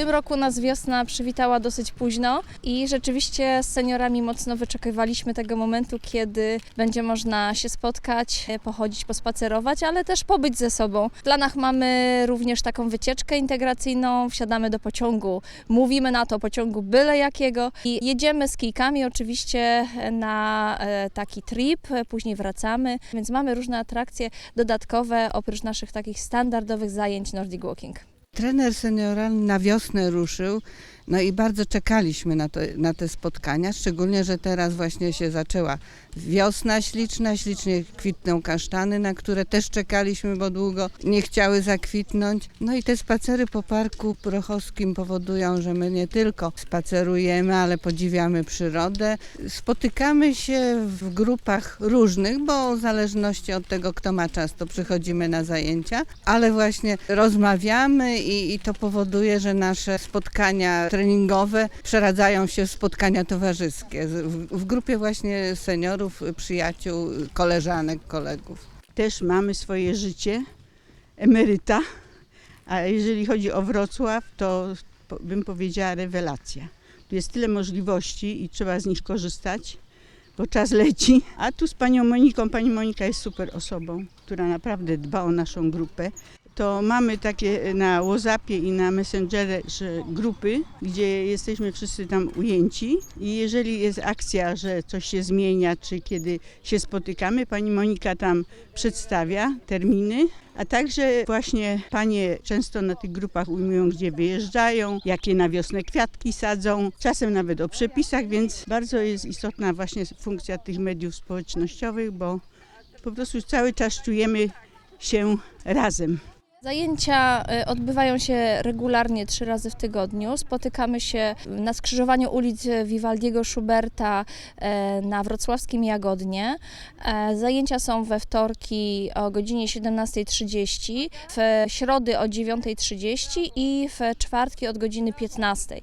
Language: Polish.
tym roku nas wiosna przywitała dosyć późno i rzeczywiście z seniorami mocno wyczekiwaliśmy tego momentu, kiedy będzie można się spotkać, e, pochodzić, pospacerować, ale też pobyć ze sobą. W planach mamy również taką wycieczkę integracyjną, wsiadamy do pociągu, mówimy na to pociągu byle jakiego i jedziemy z kijkami oczywiście na e, taki trip, e, później wracamy, więc mamy różne atrakcje dodatkowe oprócz naszych takich standardowych zajęć Nordic Walking. Trener senioralny na wiosnę ruszył, no i bardzo czekaliśmy na, na te spotkania, szczególnie, że teraz właśnie się zaczęła wiosna śliczna, ślicznie kwitną kasztany, na które też czekaliśmy, bo długo nie chciały zakwitnąć. No i te spacery po Parku Prochowskim powodują, że my nie tylko spacerujemy, ale podziwiamy przyrodę. Spotykamy się w grupach różnych, bo w zależności od tego, kto ma czas, to przychodzimy na zajęcia, ale właśnie rozmawiamy i, i to powoduje, że nasze spotkania treningowe przeradzają się w spotkania towarzyskie. W, grupie właśnie seniorów, przyjaciół, koleżanek, kolegów. Też mamy swoje życie emeryta, a jeżeli chodzi o Wrocław, to bym powiedziała rewelacja. Tu jest tyle możliwości i trzeba z nich korzystać, bo czas leci. A tu z panią Moniką, pani Monika jest super osobą, która naprawdę dba o naszą grupę. To mamy takie na WhatsAppie i na Messengerze grupy, gdzie jesteśmy wszyscy tam ujęci i jeżeli jest akcja, że coś się zmienia, czy kiedy się spotykamy, pani Monika tam przedstawia terminy, a także właśnie panie często na tych grupach ujmują, gdzie wyjeżdżają, jakie na wiosnę kwiatki sadzą, czasem nawet o przepisach, więc bardzo jest istotna właśnie funkcja tych mediów społecznościowych, bo po prostu cały czas czujemy się razem. Zajęcia y, odbywają się regularnie trzy razy w tygodniu. Spotykamy się na skrzyżowaniu ulic Vivaldiego Schuberta e, na wrocławskim Jagodnie. E, Zajęcia są we wtorki o godzinie 17.30, w środy o 9.30 i w czwartki od godziny 15.00.